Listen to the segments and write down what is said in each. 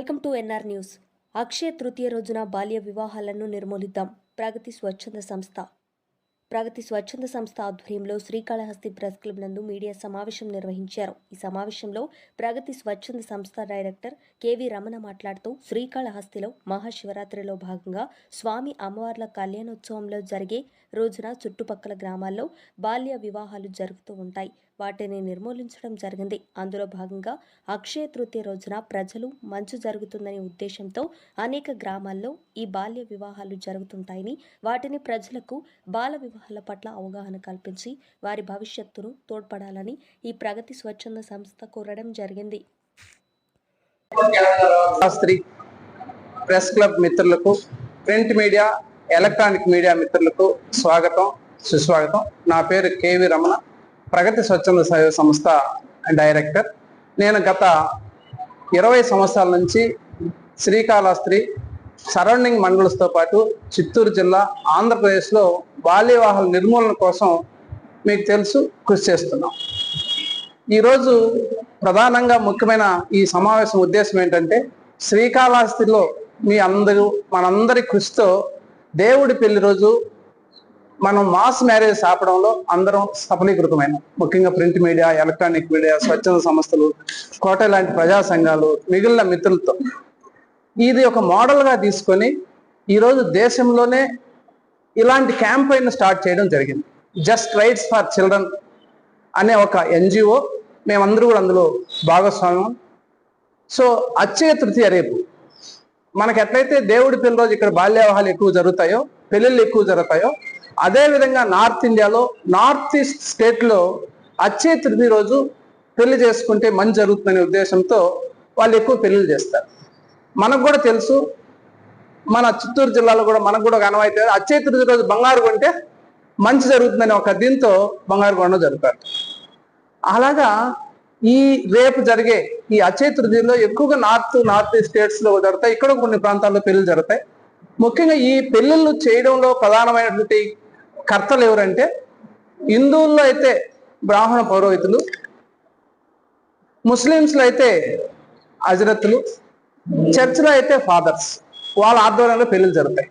Welcome to NR news. Akshaya Tritiya రోజున బాల్య వివాహాలను నిర్మూలిద్దాం. ప్రగతి స్వచ్ఛంద సంస్థ. ప్రగతి స్వచ్ఛంద సంస్థ ఆధ్వర్యంలో శ్రీకాళహస్తి ప్రెస్ క్లబ్ నందు మీడియా సమావేశం నిర్వహించారు. ఈ సమావేశంలో ప్రగతి స్వచ్ఛంద సంస్థ డైరెక్టర్ కెవి రమణ మాట్లాడుతూ శ్రీకాళహస్తిలో మహాశివరాత్రిలో భాగంగా స్వామి అమ్మవార్ల కళ్యాణోత్సవంలో జరిగే రోజున చుట్టుపక్కల గ్రామాల్లో బాల్య వివాహాలు జరుగుతూ ఉంటాయి. వాటిని నిర్మూలించడం జరిగింది. అందులో భాగంగా అక్షయ తృతీయ రోజున ప్రజలు మంచు జరుగుతుందనే ఉద్దేశంతో అనేక గ్రామాల్లో ఈ బాల్య వివాహాలు జరుగుతుంటాయని వాటిని ప్రజలకు బాల వివాహాల పట్ల అవగాహన కల్పించి వారి భవిష్యత్తును తోడ్పడాలని ఈ ప్రగతి స్వచ్ఛంద సంస్థ కోరడం జరిగింది. శాస్త్రి ప్రెస్ క్లబ్ మిత్రులకు ప్రింట్ మీడియా ఎలక్ట్రానిక్ మీడియా మిత్రులకు స్వాగతం సుస్వాగతం. నా పేరు కేవి రమణ. ప్రగతి స్వచ్ఛంద సేవ సంస్థ డైరెక్టర్. నేను గత ఇరవై సంవత్సరాల నుంచి శ్రీకాళహస్తి సరౌండింగ్ మండల్స్తో పాటు చిత్తూరు జిల్లా ఆంధ్రప్రదేశ్లో బాల్యవాహాల నిర్మూలన కోసం మీకు తెలుసు కృషి చేస్తున్నాం. ఈరోజు ప్రధానంగా ముఖ్యమైన ఈ సమావేశం ఉద్దేశం ఏంటంటే శ్రీకాళహస్తిలో మీ అందరూ మనందరి కృషితో దేవుడి పెళ్ళి రోజు మనం మాస్ మ్యారేజ్ ఆపడంలో అందరం సఫలీకృతమైన. ముఖ్యంగా ప్రింట్ మీడియా ఎలక్ట్రానిక్ మీడియా స్వచ్ఛంద సంస్థలు కోట లాంటి ప్రజా సంఘాలు మిగిలిన మిత్రులతో. ఇది ఒక మోడల్గా తీసుకొని ఈరోజు దేశంలోనే ఇలాంటి క్యాంపెయిన్ స్టార్ట్ చేయడం జరిగింది. జస్ట్ రైట్స్ ఫర్ చిల్డ్రన్ అనే ఒక ఎన్జిఓ మేమందరూ కూడా అందులో భాగస్వామ్యం. సో అచ్చయ తృతీయ రేపు. మనకు ఎట్లయితే దేవుడి పెళ్ళి రోజు ఇక్కడ బాల్య వివాహాలు ఎక్కువ జరుగుతాయో పెళ్ళిళ్ళు ఎక్కువ జరుగుతాయో అదేవిధంగా నార్త్ ఇండియాలో నార్త్ ఈస్ట్ స్టేట్లో అచ్చే అచ్చయ తృతీయ రోజు పెళ్ళి చేసుకుంటే మంచి జరుగుతుందనే ఉద్దేశంతో వాళ్ళు ఎక్కువ పెళ్ళి చేస్తారు. మనకు కూడా తెలుసు మన చిత్తూరు జిల్లాలో కూడా మనకు కూడా కనవైతే అచ్చే తృతీయ రోజు బంగారు కొంటే మంచి జరుగుతుందనే ఒక దీంతో బంగారు కొనడం జరుగుతారు అలాగా ఈ రేపు జరిగే ఈ అక్షయ తృతీయలో ఎక్కువగా నార్త్ నార్త్ ఈస్ట్ స్టేట్స్లో జరుగుతాయి ఇక్కడ కొన్ని ప్రాంతాల్లో పెళ్ళి జరుగుతాయి. ముఖ్యంగా ఈ పెళ్ళిళ్ళు చేయడంలో ప్రధానమైనటువంటి కర్తలు ఎవరంటే హిందువుల్లో అయితే బ్రాహ్మణ పౌరోహితులు ముస్లిమ్స్లో అయితే హజరత్తులు చర్చ్లో అయితే ఫాదర్స్ వాళ్ళ ఆధ్వర్యంలో పెళ్ళిళ్ళు జరుగుతాయి.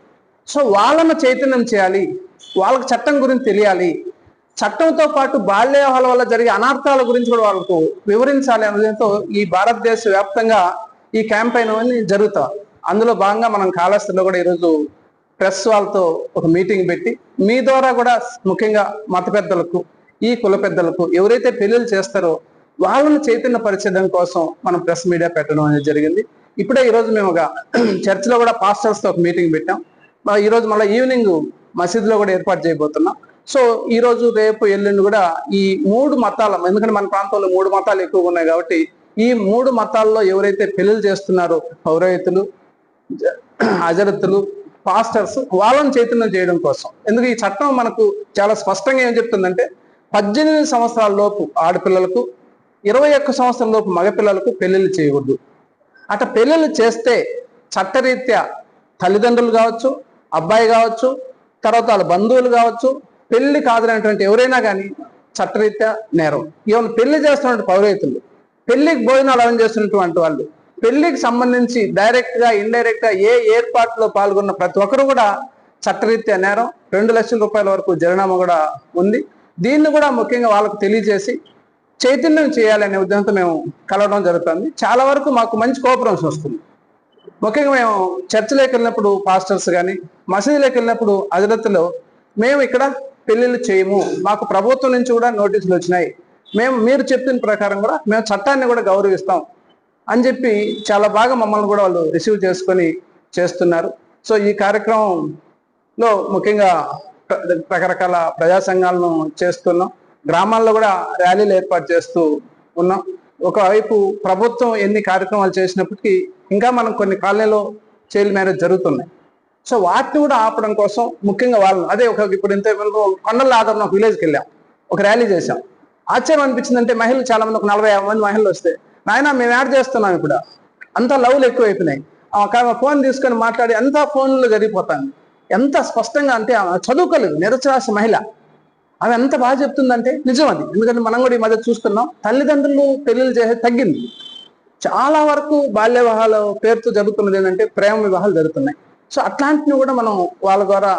సో వాళ్ళను చైతన్యం చేయాలి వాళ్ళకి చట్టం గురించి తెలియాలి చట్టంతో పాటు బాల్య వల్ల జరిగే అనర్థాల గురించి కూడా వాళ్ళకు వివరించాలి అనే ఈ భారతదేశ వ్యాప్తంగా ఈ క్యాంపెయిన్ అని జరుగుతా అందులో భాగంగా మనం కాళహస్తిలో కూడా ఈరోజు ప్రెస్ వాళ్ళతో ఒక మీటింగ్ పెట్టి మీ ద్వారా కూడా ముఖ్యంగా మత పెద్దలకు ఈ కుల పెద్దలకు ఎవరైతే పెళ్ళిళ్ళు చేస్తారో వాళ్ళని చైతన్య పరిచయం కోసం మనం ప్రెస్ మీడియా పెట్టడం అనేది జరిగింది. ఇప్పుడే ఈరోజు మేము ఒక చర్చిలో కూడా పాస్టర్స్తో ఒక మీటింగ్ పెట్టాం. ఈరోజు మళ్ళీ ఈవినింగ్ మసీదులో కూడా ఏర్పాటు చేయబోతున్నాం. సో ఈరోజు రేపు ఎల్లుండి కూడా ఈ మూడు మతాల ఎందుకంటే మన ప్రాంతంలో మూడు మతాలు ఎక్కువగా ఉన్నాయి కాబట్టి ఈ మూడు మతాల్లో ఎవరైతే పెళ్ళిళ్ళు చేస్తున్నారో పౌరోహితులు జ- హజరత్తులు పాస్టర్స్ వాళ్ళని చైతన్యం చేయడం కోసం. ఎందుకు ఈ చట్టం మనకు చాలా స్పష్టంగా ఏం చెప్తుందంటే పద్దెనిమిది సంవత్సరాల లోపు ఆడపిల్లలకు ఇరవై ఒక్క సంవత్సరాల లోపు మగపిల్లలకు పెళ్ళిళ్ళు చేయకూడదు. అట పెళ్ళిళ్ళు చేస్తే చట్టరీత్యా తల్లిదండ్రులు కావచ్చు అబ్బాయి కావచ్చు తర్వాత వాళ్ళ బంధువులు కావచ్చు పెళ్ళి కాదనేటువంటి ఎవరైనా కానీ చట్టరీత్యా నేరం. ఈవెన్ పెళ్ళి చేస్తున్నటువంటి పౌరైతులు పెళ్ళికి భోజనాలు అరేంజ్ చేస్తున్నటువంటి వాళ్ళు పెళ్ళికి సంబంధించి డైరెక్ట్గా ఇండైరెక్ట్గా ఏ ఏర్పాటులో పాల్గొన్న ప్రతి ఒక్కరు కూడా చట్టరీత్యా నేరం. రెండు లక్షల రూపాయల వరకు జరినామా కూడా ఉంది. దీన్ని కూడా ముఖ్యంగా వాళ్ళకు తెలియజేసి చైతన్యం చేయాలనే ఉద్దేశంతో మేము కలవడం జరుగుతుంది. చాలా వరకు మాకు మంచి కోఆపరేషన్ వస్తుంది. ముఖ్యంగా మేము చర్చిలోకి వెళ్ళినప్పుడు పాస్టర్స్ కానీ మసీదులోకి వెళ్ళినప్పుడు అజరత్తులో మేము ఇక్కడ పెళ్ళిళ్ళు చేయము. మాకు ప్రభుత్వం నుంచి కూడా నోటీసులు వచ్చినాయి. మేము మీరు చెప్పిన ప్రకారం కూడా మేము చట్టాన్ని కూడా గౌరవిస్తాం. అని చెప్పి చాలా బాగా మమ్మల్ని కూడా వాళ్ళు రిసీవ్ చేసుకొని చేస్తున్నారు. సో ఈ కార్యక్రమంలో ముఖ్యంగా రకరకాల ప్రజా సంఘాలను చేస్తున్నాం. గ్రామాల్లో కూడా ర్యాలీలు ఏర్పాటు చేస్తూ ఉన్నాం. ఒకవైపు ప్రభుత్వం ఎన్ని కార్యక్రమాలు చేసినప్పటికీ ఇంకా మనం కొన్ని కాలనీలో చైల్డ్ మ్యారేజ్ జరుగుతున్నాయి. సో వాటిని కూడా ఆపడం కోసం ముఖ్యంగా వాళ్ళు అదే ఒక ఇప్పుడు ఇంత కొండల ఆధారం ఒక విలేజ్కి వెళ్ళాం. ఒక ర్యాలీ చేశాం. ఆశ్చర్యం అనిపించిందంటే మహిళలు చాలా మంది ఒక నలభై మంది మహిళలు వస్తే నాయన మేము యాడ్ చేస్తున్నాం ఇప్పుడు. అంతా లవ్లు ఎక్కువైపోయినాయి. ఆమె ఫోన్ తీసుకొని మాట్లాడి అంతా ఫోన్లు జరిగిపోతాను ఎంత స్పష్టంగా అంటే ఆమె చదువుకోలేదు నిరచరాశ మహిళ. ఆమె ఎంత బాగా చెప్తుందంటే నిజం అది ఎందుకంటే మనం కూడా ఈ మధ్య చూస్తున్నాం తల్లిదండ్రులు పెళ్ళిళ్ళు చేసే తగ్గింది. చాలా వరకు బాల్య వివాహాల పేరుతో జరుగుతున్నది ఏంటంటే ప్రేమ వివాహాలు జరుగుతున్నాయి. సో అట్లాంటివి కూడా మనం వాళ్ళ ద్వారా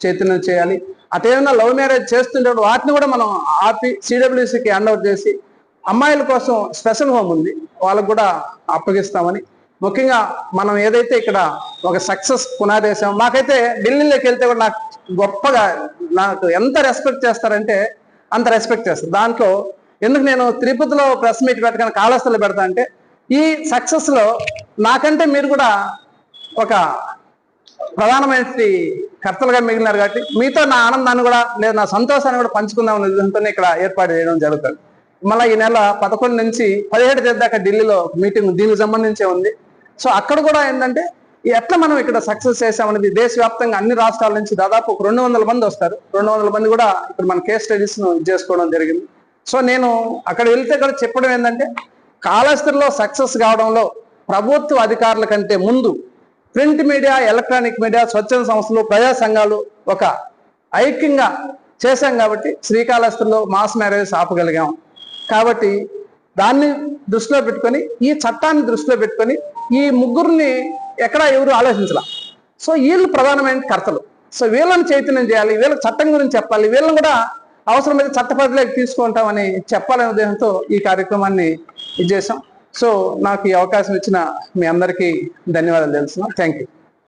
చైతన్యం చేయాలి. అటేమైనా లవ్ మ్యారేజ్ చేస్తుంటే వాటిని కూడా మనం ఆపి సిడబ్ల్యూసీకి హ్యాండ్ ఓవర్ చేసి అమ్మాయిల కోసం స్పెషల్ హోమ్ ఉంది. వాళ్ళకు కూడా అప్పగిస్తామని. ముఖ్యంగా మనం ఏదైతే ఇక్కడ ఒక సక్సెస్ పునాదేశాం మాకైతే ఢిల్లీలోకి వెళ్తే కూడా నాకు గొప్పగా నాకు ఎంత రెస్పెక్ట్ చేస్తారంటే అంత రెస్పెక్ట్ చేస్తారు. దాంట్లో ఎందుకు నేను తిరుపతిలో ప్రెస్ మీట్ పెట్టగానే కాళహస్తిలో పెడతా అంటే ఈ సక్సెస్లో నాకంటే మీరు కూడా ఒక ప్రధానమైన కర్తలుగా మిగిలినారు కాబట్టి మీతో నా ఆనందాన్ని కూడా లేదా నా సంతోషాన్ని కూడా పంచుకుందాం ఉద్దేశంతోనే ఇక్కడ ఏర్పాటు చేయడం జరుగుతుంది. మళ్ళీ ఈ నెల పదకొండు నుంచి పదిహేడు తేదీ దాకా ఢిల్లీలో మీటింగ్ దీనికి సంబంధించే ఉంది. సో అక్కడ కూడా ఏంటంటే ఎట్లా మనం ఇక్కడ సక్సెస్ చేసామనేది దేశవ్యాప్తంగా అన్ని రాష్ట్రాల నుంచి దాదాపు ఒక రెండు వందల మంది వస్తారు. రెండు వందల మంది కూడా ఇక్కడ మన కేస్ స్టడీస్ను ఇది చేసుకోవడం జరిగింది. సో నేను అక్కడ వెళ్తే కూడా చెప్పడం ఏంటంటే కాళహస్తిలో సక్సెస్ కావడంలో ప్రభుత్వ అధికారుల కంటే ముందు ప్రింట్ మీడియా ఎలక్ట్రానిక్ మీడియా స్వచ్ఛంద సంస్థలు ప్రజా సంఘాలు ఒక ఐక్యంగా చేశాం కాబట్టి శ్రీకాళహస్తిలో మాస్ మ్యారేజ్ ఆపగలిగాం. కాబట్టి దాన్ని దృష్టిలో పెట్టుకొని ఈ చట్టాన్ని దృష్టిలో పెట్టుకొని ఈ ముగ్గురిని ఎక్కడా ఎవరు ఆలోచించాల. సో వీళ్ళు ప్రధానమైన కర్తలు. సో వీళ్ళని చైతన్యం చేయాలి వీళ్ళకి చట్టం గురించి చెప్పాలి వీళ్ళని కూడా అవసరమైతే చట్ట పరిధిలోకి తీసుకుంటామని చెప్పాలనే ఉద్దేశంతో ఈ కార్యక్రమాన్ని ఇది చేసాం సో నాకు ఈ అవకాశం ఇచ్చిన మీ అందరికీ ధన్యవాదాలు తెలుసు థ్యాంక్ యూ